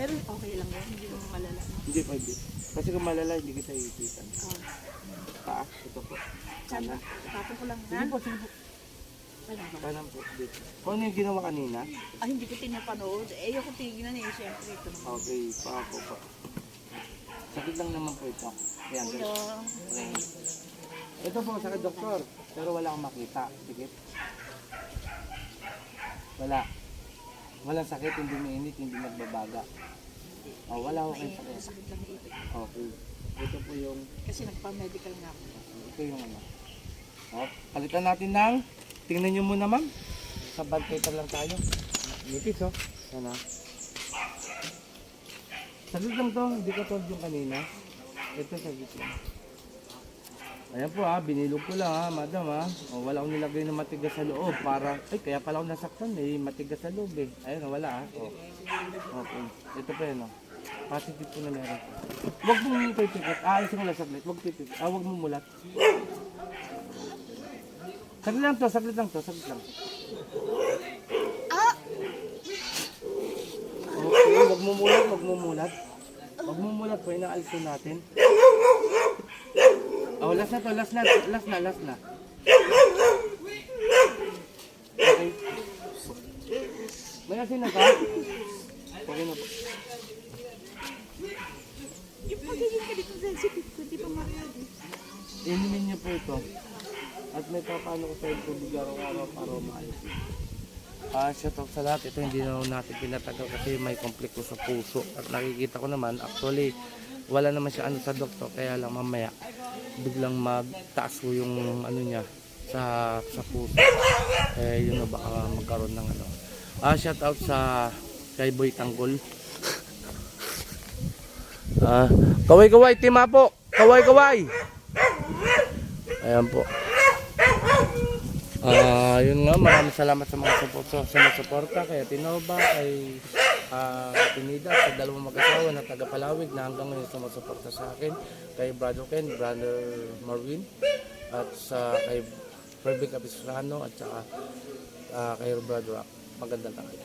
Pero okay lang yan, hindi mo malala. Hindi pwede. Kasi kung malala, hindi kita iipitan. Oh, Paa, ito po. sana, tapos ko lang na. po, sige po. Kanan po. Dito. Kung ano yung ginawa kanina? Ah, hindi ko tinapanood. Eh, yung tingnan eh, siyempre ito naman. Okay, paa po po. Sakit lang naman po ito. Ayan, guys. Hello. Ayan. Ito po, sakit doktor. Pero wala akong makita. Sige. Wala. Walang sakit, hindi mainit, hindi nagbabaga. Oh, wala ko kayong sakit. sakit lang ito. Okay. Ito po yung, Kasi nagpa-medical nga ako. ito yung ano. Oh, palitan natin ng, tingnan nyo muna ma'am. Sa bad paper lang tayo. Nipis oh. Yan ah. Saglit lang to, hindi ka tulad yung kanina. Ito saglit lang. Ayan po ah, binilog ko lang ah, madam ah. O, wala akong nilagay na matigas sa loob para, ay kaya pala ako nasaktan eh, matigas sa loob eh. Ayun oh, wala ah. Oh. Okay, ito pa yun oh. Positive po na meron. Huwag mong pipikit. Ah, mo lang saglit. Huwag pipikit. Ah, huwag mo mulat. Saglit lang to, saglit lang to, saglit lang. Okay, huwag mo mulat, huwag mo mulat. Huwag mo mulat po, inaalis ko natin. Oh, last na to, last na, last na, last na. Okay. May asin na ka? Okay na po. Yung pagiging ka dito sensitive ko, di pa marinig. Inumin niyo po ito. At may papano ko sa tubig araw-araw para umaayos. Ah, shout out sa lahat. Ito hindi na natin pinatagal kasi may komplikto sa puso. At nakikita ko naman, actually, wala naman siya ano sa doktor. Kaya lang mamaya, biglang magtaas ko yung ano niya sa sa puso. Eh, yun na baka magkaroon ng ano. Ah, shout out sa kay Boy Tanggol. Ah, kaway-kaway, tima po. Kaway-kaway. Ayan po. Ah, yun nga, maraming salamat sa mga support sa sumusuporta kay Tinova, kay ah Pinida, sa dalawang mag-asawa na taga Palawig na hanggang ngayon sumusuporta sa akin, kay Brother Ken, Brother Marvin, at sa kay Fervin Capistrano at saka ah, kay Brother Rock. Magandang tanghali.